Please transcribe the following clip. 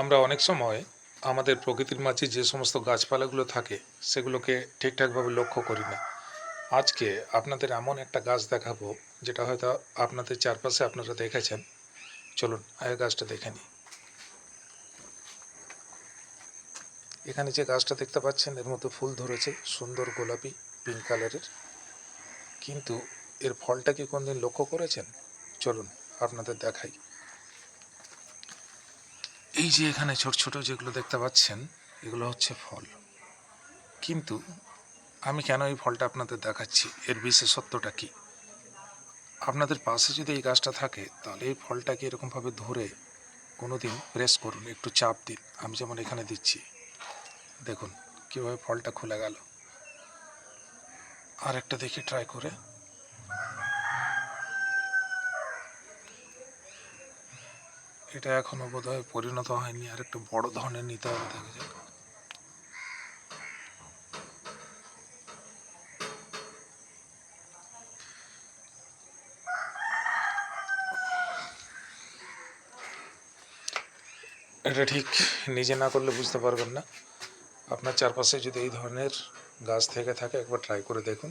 আমরা অনেক সময় আমাদের প্রকৃতির মাঝে যে সমস্ত গাছপালাগুলো থাকে, সেগুলোকে ঠিকঠাকভাবে লক্ষ্য করি না। আজকে আপনাদের এমন একটা গাছ দেখাবো, যেটা হয়তো আপনাদের চারপাশে আপনারা দেখেছেন। চলুন আগে গাছটা দেখে নিই। এখানে যে গাছটা দেখতে পাচ্ছেন, এর মতো ফুল ধরেছে, সুন্দর গোলাপি পিঙ্ক কালারের কিন্তু এর ফলটা কি কোনদিন লক্ষ্য করেছেন? চলুন, আপনাদের দেখাই। এই যে এখানে ছোট ছোট যেগুলো দেখতে পাচ্ছেন, এগুলো হচ্ছে ফল। কিন্তু আমি কেন এই ফলটা আপনাদের দেখাচ্ছি? এর বিশেষত্বটা কি? আপনাদের পাশে যদি এই গাছটা থাকে, তাহলে এই ফলটাকে এরকমভাবে ধরে কোনো দিন প্রেস করুন, একটু চাপ দিন। আমি যেমন এখানে দিচ্ছি, দেখুন কীভাবে ফলটা খুলে গেল। আর একটা দেখি ট্রাই করে এটা এখনও বোধহয় পরিণত হয়নি। আর একটু বড় ধরনের নিতে হবে, দেখা যাক। এটা ঠিক নিজে না করলে বুঝতে পারবেন না। আপনার চারপাশে যদি এই ধরনের গাছ থেকে থাকে, একবার ট্রাই করে দেখুন।